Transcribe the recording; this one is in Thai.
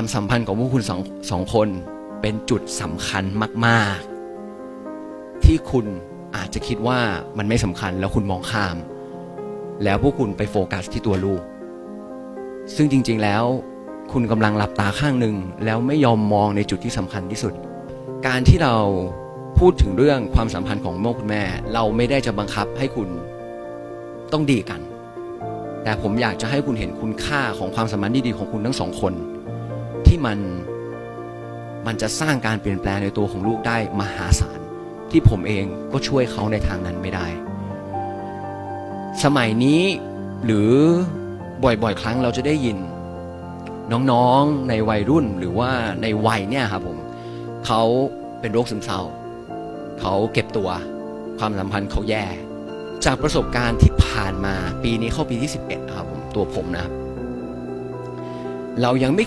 ความสัมพันธ์ของพวกคุณสองสองคนเป็นจุดสำคัญมาก ๆ ที่คุณอาจจะคิดว่ามันไม่สำคัญแล้วคุณมองข้าม แล้วพวกคุณไปโฟกัสที่ตัวลูก ซึ่งจริง ๆ แล้ว คุณกำลังหลับตาข้างหนึ่งแล้วไม่ยอมมองในจุดที่สำคัญที่สุด การที่เราพูดถึงเรื่องความสัมพันธ์ของแม่คุณแม่ เราไม่ได้จะบังคับให้คุณต้องดีกัน แต่ผมอยากจะให้คุณเห็นคุณค่าของความสัมพันธ์ที่ดีของคุณทั้งสองคน ที่มันมันจะสร้างการเปลี่ยนแปลงในตัวของลูกได้มหาศาลที่ผมเองก็ช่วยเขาในทางนั้นไม่ได้ สมัยนี้หรือบ่อยๆ ครั้งเราจะได้ยิน น้องๆในวัยรุ่นหรือว่าในวัยเนี่ยครับผมเขาเป็นโรคซึมเศร้าเขาเก็บตัว ความสัมพันธ์เขาแย่ จากประสบการณ์ที่ผ่านมาปีนี้เข้าปีที่ 11 ครับผมตัวผมนะครับเรายังไม่